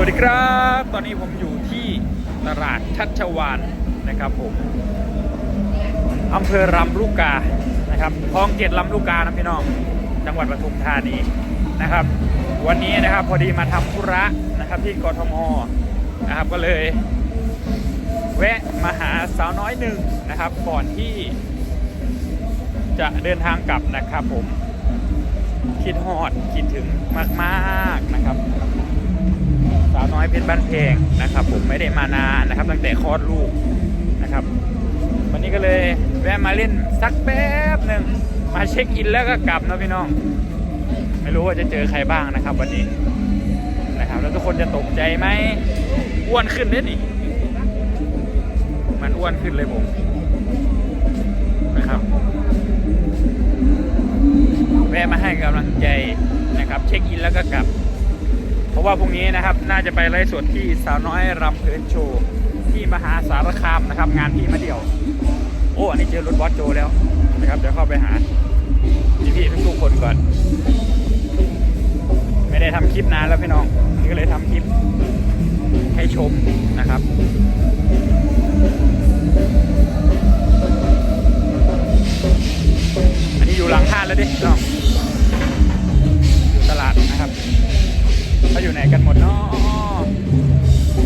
วัสดีครับ ตอนนี้ผมอยู่ที่ตลาดชัชวานนะครับผมอำเภอลำลูกกานะครับคลองเจ็ดลำลูกกานะพี่น้อง จังหวัดปทุมธานีนะครับ วันนี้นะครับพอดีมาทำธุระนะครับที่กทมนะครับก็เลย แวะมาหาสาวน้อยหนึ่งนะครับ ก่อนที่ จะเดินทางกลับนะครับผม คิดฮอดคิดถึงมากๆนะครับาวน้อยเพชรบ้านเพลงนะครับ ผมไม่ได้มานานนะครับ ตั้งแต่คลอดลูกนะครับ วันนี้ก็เลยแวะมาเล่นสักแป๊บหนึ่งมาเช็คอินแล้วก็กลับนะพี่น้อง ไม่รู้ว่าจะเจอใครบ้างนะครับ วันนี้นะครับ แล้วทุกคนจะตกใจไหมอ้วนขึ้นนี่ยนี่มันอ้วนขึ้นเลยผมนะครับแวะมาให้กำลังใจนะครับ เช็คอินแล้วก็กลับ เพราะว่าพรุ่งนี้นะครับน่าจะไปไลฟ์สดที่สาวน้อยรำเพลินโชว์ที่มหาสารคามนะครับ งานพี่มาเดี่ยว โอ้อันนี้เจอรถบอสโจแล้วนะครับเดี๋ยวเข้าไปหาพี่ๆทุกๆคนก่อน ไม่ได้ทำคลิปนานแล้วพี่น้องนี่ก็เลยทำคลิปให้ชมนะครับอันนี้อยู่หลังห้านแล้วดิน้องอยู่ตลาดนะครับ เขาอยู่ไหนกันหมดเนาะ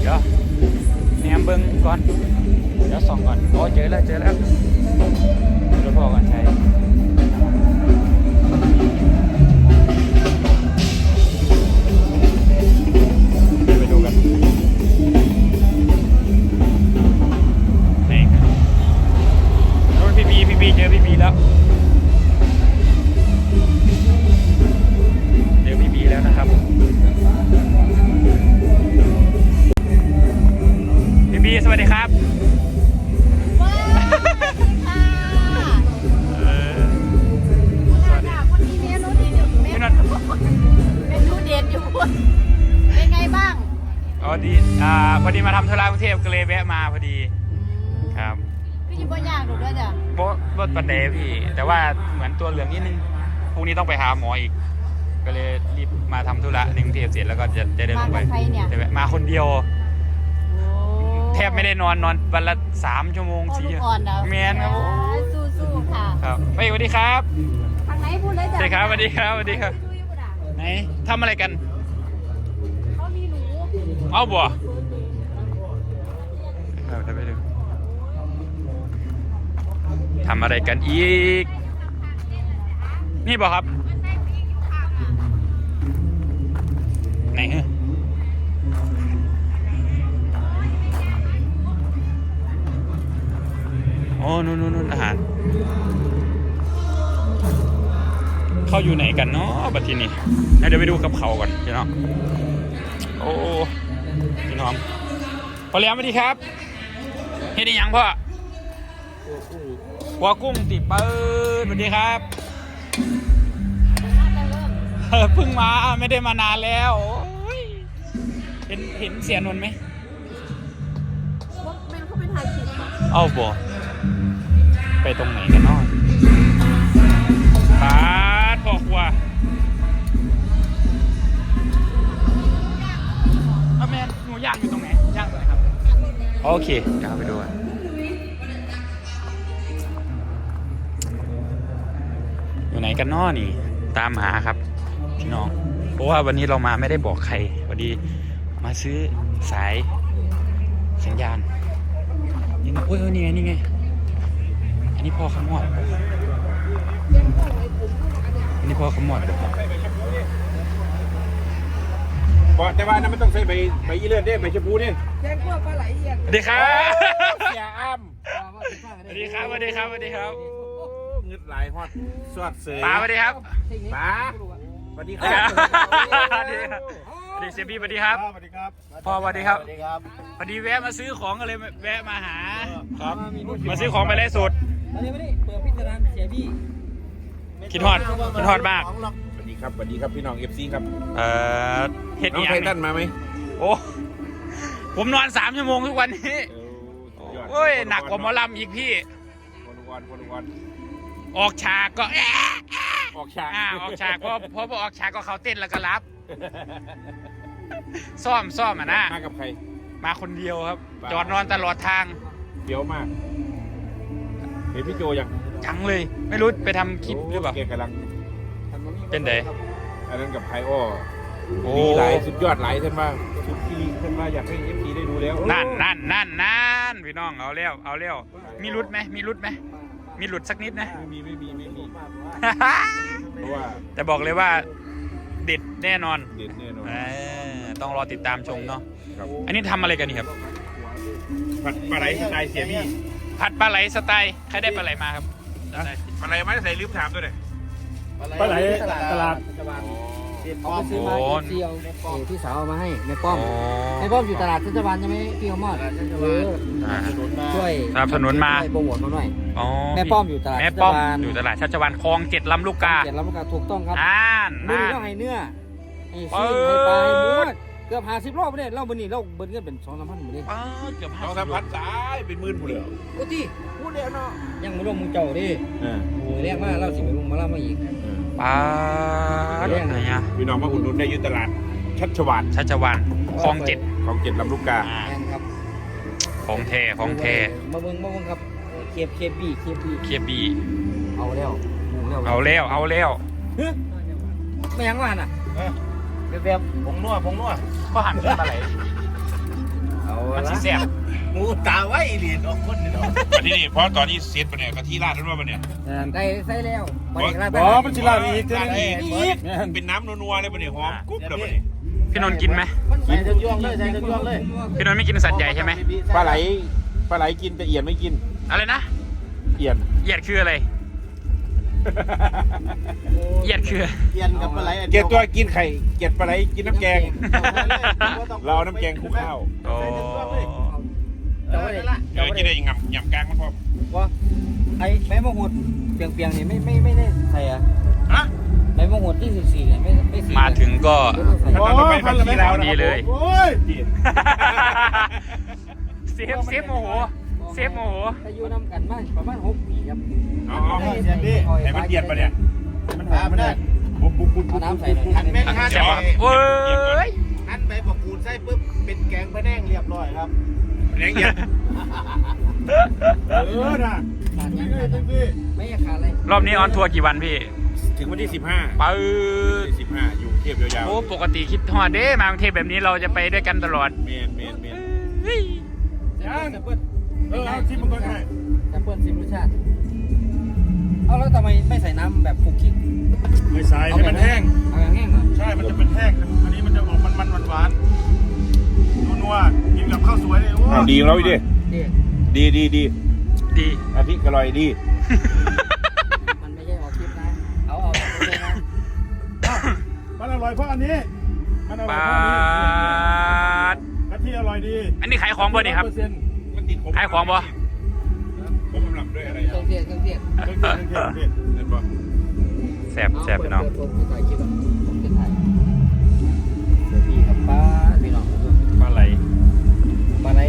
เดี๋ยวแหนมเบิ้งก่อน เดี๋ยวส่องก่อน โอ้เจอแล้วเจอแล้วรถพ่อก่อนใช่ อ๋อดีอ่าพอดีมาทำธุระกรุงเทพก็เลยแวะมาพอดีครับพี่จิบยากดูด้วยจ้ะโบรถปันเดพี่ แต่ว่าเหมือนตัวเหลืองนิดนึงพรุ่งนี้ต้องไปหาหมออีก ก็เลยรีบมาทำธุระในกรุงเทพเสร็จแล้วก็จะจะเดินลมางไปกับใครเนี่ย จะแวะมาคนเดียวโอ้แทบไม่ได้นอนนอนวันละสามชั่วโมงพ่อสี่ลูกอ่อนนะแมนครับผมสู้สู้ๆค่ะครับเฮ้ยสวัสดีครับทางไหนพูดเลยสจ้ะวัสดีครับสวัสดีครับสวัสดีครับดูอยู่น่ะไหนทำอะไรกันเขามีหนู เอาบ่ครับจะไปดูทำอะไรกันอีก นี่บ่ครับ ไหนฮะโอ้นู่นนู่นนู่นอาหาร เขาอยู่ไหนกันเนาะบัดทีนี้เดี๋ยวไปดูกับเขาก่อนพี่น้องโอ้ พี่น้องพอเลี้ยงสวัสดีครับเฮ็ดได้หยังพ่อหัวกุ้งติดปืนสวัสดีครับน่าจะเริ่มเออเพิ่งมาไม่ได้มานานแล้วโอ้ยเห็นเห็นเสียนนท์ไหมว่าแม่งเขาเป็นทายคิดเหรอเอ้าบ่ไปตรงไหนกันเนาะปาดพ่อครัวเอาแม่หนู ย่างอยู่ตรงไหนย่างตรงไหนครับ โอเคเดี๋ยวเอาไปดูกันอยู่ไหนกันน้อนี่ ตามหาครับพี่น้อง เพราะว่าวันนี้เรามาไม่ได้บอกใครพอดีมาซื้อสายสัญญาณนี่ไงโอ้ยเออนี่ไงนี่ไงอันนี้พ่อขมอดอันนี้พ่อขมอดบอกบ อกแต่ว่านั้นไม่ต้องใส่ใบใบอีเลือดเด้ใบชะพูนี่แจ้งพวกปลาไหลเอียนสวัสดีครับเสียอ้ำสวัสดีครับสวัสดีครับสวัสดีครับเงืดหลายฮอดสวดเสยป๋าสวัสดีครับป๋าสวัสดีคสวัสดีรัครับบสวัสดีครับสวัสดีเสียบี้สวัสดีครับสวัสดีครับพ่อสวัสดีครับสวัสดีครับพอดีแวะมาซื้อของก็เลยแวะมาหาครับมาซื้อของไปไล่สดมานี่มานี่เปิดพิจารณาเสียพี่คิดฮอดคิดฮอดมากสวัสดี ครับสวัสดีครับพี่น้องเอฟซีครับเอ่อเฮ็ดน้องอีไทหยังทันเนี่ยมาไหมโอ้ผมนอนสามชั่วโมงทุกวันนี้เออสุดดโอ้ยหนักกว่าหมอลำอีกพี่พลุวันพลุวันออกฉากก็แอะออกฉากอ่าออกฉากพอพอพอออกฉากก็เขาเต้นแล้วก็รับ ซ่อมซ่อมอะนะมากับใคร มาคนเดียวครับบ้าจอดนอนตลอดทางเดี๋ยวมากเห็นพี่โจยังจังเลย ไม่รู้ไปทำคลิปหรือเปล่าแกกำลัง เป็นไดอันนั้นกับไพอ้อโอ้ดีหลายสุดยอดหลายท่านว่าสุดที่ท่านว่าอยากให้เอฟซีได้ดูแล้วนั่นนั่นนั่นนั่นพี่น้องเอาเร็วเอาเร็วมีรุดไหมมีรุดไหมมีหลุดสักนิดนะ ไม่มีไม่มีไม่มีเพราะว่าแต่บอกเลยว่าเด็ดแน่นอนเด็ดแน่นอนเออต้องรอติดตามชมเนาะครับอันนี้ทำอะไรกันนี่ครับผัดปลาไหลสไตล์เสียพี่ผัดปลาไหลสไตล์ใครได้ปลาไหลมาครับปลาไหลไม่ได้ใส่ลืมถามด้วยเลย ปลาไหลตลาด เอาไปซื้อมาโอ้เที่ยวเออพี่สาวเอามาให้แม่ป้อมอ๋อแม่ป้อมอยู่ตลาดเทศบาลใช่ไหมพี่ขมอดเอออ่า ช่วยสนับสนุนมา ช่วยโปรโมทมาหน่อย อ๋อแม่ป้อมอยู่ตลาดแม่ป้อมชัชวาล อยู่ตลาดชัชวานคลองเจ็ดลำลูกกาเขียนแล้วมันก็ถูกต้องครับอ่านมื้ออ่านี้นเราให้เนื้อให้เปิซีดนให้ปลาให้หมู เกือบห้าสิบรอบเลยเรามื้อนี้เราเบิ้ลเงินเป็นสองสามพันหมดเลยอ๋อเกือบสห้าองสิสาบมโลพันสายเป็นหมื่นหมดเลยเหรอโอ้ที่พูดเดียวเนาะยังไม่รวมมึงเจ้าดิโอ้ยแรกมากเราสิไปลงมาเล่ามาอีกปาดอะไรเงี้ยพี่น้องมาอุดหนุนได้อยุตลาด ชัชวานชัชวานคลองเจ็ดของเจ็ดลำลูกกา อ่าแอนครับของแท้ของแท้มาเบิ้งมาเบิ้งครับเคฟเคบีเคบีเคียบี เอาแล้วหมูแล้วเอาแล้วเอาแล้วไม่ยังว่าน่ะ แบบแบบผงนัวผงนัวก็หันขึ้นปลาไหลเอามันละสีแซ่บหมูตาไว้เหรียญออกคนนี่เนาะอันนี้นี่เพราะตอนนี้เซตปะเนี่ยกะทิราดแล้วว่าปะเนี่ย ใส่ใส่แล้วไปอีกแล้วอ๋อมันสิลาดอีกเท่าราดนั้นเอเองงเป็นน้ำนัวๆเลยปะเนี่ยหอมกรุ๊บเลยปะเนี่ยพี่นนท์กินไหมใส่ถึงยวงเลยใส่ถึงยวงเลยพี่นนท์ไม่กินสัตว์ใหญ่ใช่ไหมปลาไหลปลาไหลกินแต่เอียนไม่กินอะไรนะ เอียน เหยียดคืออะไร เหยียดคือ เกียนกับปลาไหลเกลียดตัวกินไข่เกลียดปลาไหลกินน้ำแกง เราเอาน้ำแกงคลุกข้าวโอ้เจ้าเลยเดี๋ยวกินได้ยังงำยำกลางมันพอว่าไอ้ใบมะกรูดเปียงๆนี่ไม่ไม่ไม่ได้ใส่อะฮะใบมะกรูดที่สิบสี่เนี่ยไม่ไม่สีมาถึงก็ ขั้นตอนต่อไปผักชีลาวพอดีเลยโอ้ยเซฟเซฟโมโห เซฟโมโหถ้าอยู่นำกันมาประมาณหกปีครับ เอาเอาให้มันเดียดปะเนี่ยมันถามได้ปุ๊บปุ๊บปุ๊บเอาน้ำใส่หน่อยหันแม่นหันแซ่บวะเว้ยหันใบประกูดใส่ปุ๊บเป็นแกงพะแนงเรียบร้อยครับแรงเอียดเออน่ะขาดยังขาดยังไม่อยากขาดเลยรอบนี้ออนทัวร์กี่วันพี่ ถึงวันที่สิบห้าปืดสิบห้าอยู่เทียบยาวโอ้ปกติคิดฮอดเด้มากรุงเทพแบบนี้เราจะไปด้วยกันตลอดๆเมนเมนเมนเฮ้ยจะเปิ้ลเออที่มันก็ได้จะเปิ้ลซิมรสชาติ เอาแล้วทำไมไม่ใส่น้ำแบบคุกคิกไม่ใส่ให้มันแห้ง เอาอย่างแห้งเหรอ ใช่ มันจะเป็นแห้ง อันนี้มันจะออกมันมันหวานๆนัวๆกินกับข้าวสวยเลยโอ้เอาดีของเราอีกดิเด็กดีดีดีดีอาทิตย์กระลอยดี มันไม่ใช่ออกคลิปนะ เอาเอาแบบนี้นะมันอร่อยเพราะอันนี้ มันอร่อยปาเพราะอันนี้ดกะทิอร่อยดีอันนี้ขายของบ่นี่ครับ100%มันติดผมขายของบ่ เครื่องเทศเครื่องเทศเครื่องเทศเครื่องเทศเห็นปะแซ่บแซ่บพี่น้องเปิดผมถ่ายคลิปแล้วผมจะถ่ายเดี๋ยวพี่กับป้าพี่น้องปลาไหลปลาไหล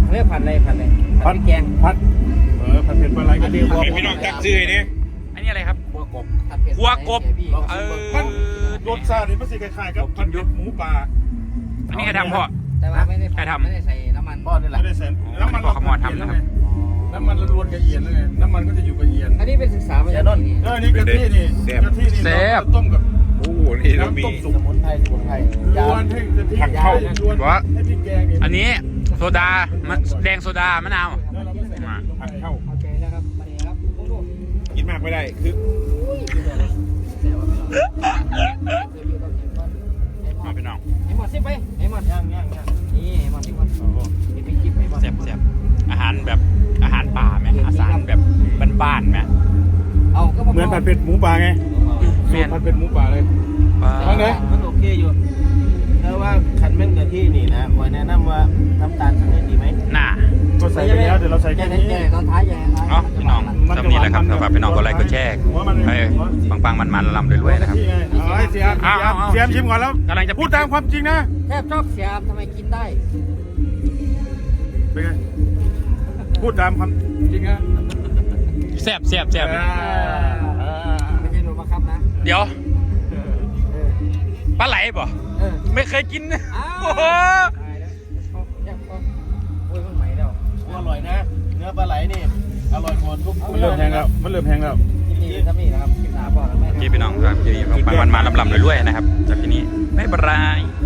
เขาเรียกพันอะไรพันอะไรพันพริกแกงพัดเออผัดเผ็ดปลาไหลกะทิหัวให้พี่น้องตักซื้อให้เนี่ยอันนี้อะไรครับหัวกบผัดเผ็ดหัวกบเอเอออรสชาตินี่มันสิคล้ายๆกับผัดเผ็ดหมูป่าอันนี้ใครทำพ่อแต่ว่าไม่ได้ใครทำไม่ได้ใส่น้ำมันบ้อนนี่แหละไม่ได้ใส่น้ำมันอ๋อขมอดทำนะครับ น้ำมันล้วนๆกระเอียนแล้วไงน้ำมันก็จะอยู่กระเอียนอันนี้เป็นศึกษามาจากที่นี่เออนี่กะทินี่กะทินี่เราต้มกับโอ้โหนี่เรามีน้ำต้มสุกสมุนไพรสมุนไพรยวนให้กะทิผักเข้ายวนให้พริกแกงนี่อันนี้โซดามะแดงโซดามะนาวแล้วเราไม่ใส่มาผักเข้า โอเคนะครับมาเลยครับโอ้โหกินมากไม่ได้ คือมาพี่น้องไอ้หมดสิไปไอ้หมดย่างย่างย่างนี่ไอ้หมดที่หมดนี่เป็นค บ้านๆไหมเอาก็เหมือนผัดเผ็ดหมูป่าไงเมียนผัดเผ็ดหมูป่าเลย ปลาทางไหนมันโอเคอยู่แต่ว่าขันแม่นกะทินี่นะขอแนะนำว่าน้ำตาลสักนิดดีไหมน่าก็ใส่ไปแล้วเดี๋ยวเราใส่แกแค่งนี้ ตอนท้ายยังไงเนาะพี่น้องสำนี้แหละครับสำหรับพี่น้องกดไลค์กดแชร์ให้ปังๆมันๆลำๆรวยๆนะครับที่ไงเอาให้เสียมเอาเอาเอา เสียมชิมก่อนแล้วกำลังจะพูดตามความจริงนะแทบชอบเสียมทำไมกินได้ เป็นไงพูดตามความจริงนะ แซ่บแซ่บแซ่บอ่าอ่าไม่ใช่หนูบังคับนะเดี๋ยวเออปลาไหลบ่เอออไม่เคยกินอ้าวโอ้โหตายแล้วเอาแยกเอาโอ้ยมันใหม่แล้วอร่อยนะ เนื้อปลาไหลนี่ อร่อยกว่าทุกมันเริ่มแพงแล้วมันเริ่มแพงแล้วที่นี่ถ้ามีนะครับกินหนาบอกกันไหมพี่พี่น้องครับพี่ปังมันมาลำๆเลยๆนะครับ จากที่นี้ไม่เป็นไรอ